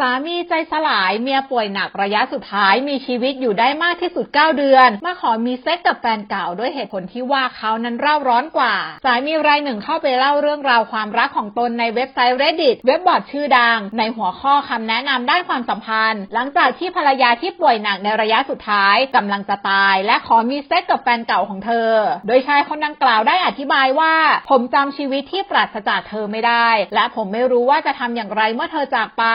สามีใจสลายเมียป่วยหนักระยะสุดท้ายมีชีวิตอยู่ได้มากที่สุด 9 เดือน มาขอมีเซ็กกับแฟนเก่าด้วยเหตุผลที่ว่าเขานั้นเร่าร้อนกว่า สามีรายหนึ่งเข้าไปเล่าเรื่องราวความรักของตนในเว็บไซต์ reddit เว็บบอร์ดชื่อดัง ในหัวข้อคำแนะนำด้านความสัมพันธ์ หลังจากที่ภรรยาที่ป่วยหนักในระยะสุดท้ายกำลังจะตาย และขอมีเซ็กกับแฟนเก่าของเธอ โดยชายคนดังกล่าวได้อธิบายว่า ผมจำชีวิตที่ปราศจากเธอไม่ได้ และผมไม่รู้ว่าจะทำอย่างไรเมื่อเธอจากไป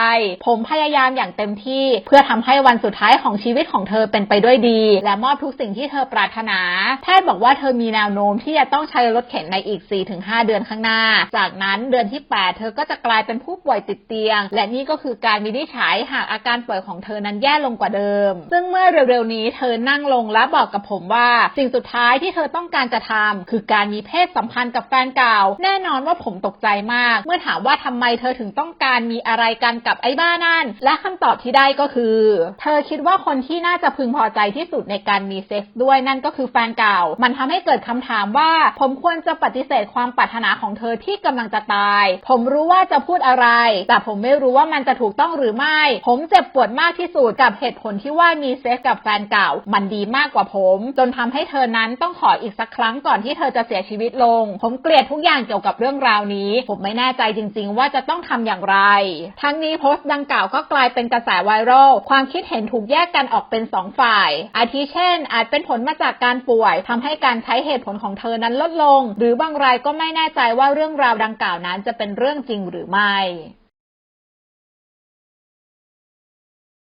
ผมมพยายามอย่างเต็มที่ เพื่อทำให้วันสุดท้ายของชีวิตของเธอเป็นไปด้วยดี และมอบทุกสิ่งที่เธอปรารถนา แพทย์บอกว่าเธอมีแนวโน้มที่จะต้องใช้รถเข็นในอีก 4-5 เดือนข้างหน้า จากนั้นเดือนที่ 8 เธอก็จะกลายเป็นผู้ป่วยติดเตียง และนี่ก็คือการวินิจฉัยหากอาการป่วยของเธอนั้นแย่ลงกว่าเดิม ซึ่งเมื่อเร็วๆนี้ เธอนั่งลงและบอกกับผมว่า สิ่งสุดท้ายที่เธอต้องการจะทำคือการมีเพศสัมพันธ์กับแฟนเก่า แน่นอนว่าผมตกใจมาก เมื่อถามว่าทำไมเธอถึงต้องการมีอะไรกันกับไอ้บ้านน และคำตอบที่ได้ก็คือ เธอคิดว่าคนที่น่าจะพึงพอใจที่สุดในการมีเซ็กซ์ด้วยนั่นก็คือแฟนเก่า มันทำให้เกิดคำถามว่า ผมควรจะปฏิเสธความปรารถนาของเธอที่กำลังจะตาย ผมรู้ว่าจะพูดอะไร แต่ผมไม่รู้ว่ามันจะถูกต้องหรือไม่ ผมเจ็บปวดมากที่สุดกับเหตุผลที่ว่ามีเซ็กซ์กับแฟนเก่า มันดีมากกว่าผม จนทำให้เธอนั้นต้องขออีกสักครั้งก่อนที่เธอจะเสียชีวิตลง ผมเกลียดทุกอย่างเกี่ยวกับเรื่องราวนี้ ผมไม่แน่ใจจริง ๆ ว่าจะต้องทำอย่างไร ทั้งนี้โพสต์ดังกล่าวก็กลายเป็นกระแสไวรัลความคิดเห็นถูกแยกกันออกเป็นสองฝ่าย อาทิเช่น อาจเป็นผลมาจากการป่วยทำให้การใช้เหตุผลของเธอนั้นลดลง หรือบางรายก็ไม่แน่ใจว่าเรื่องราวดังกล่าวนั้นจะเป็นเรื่องจริงหรือไม่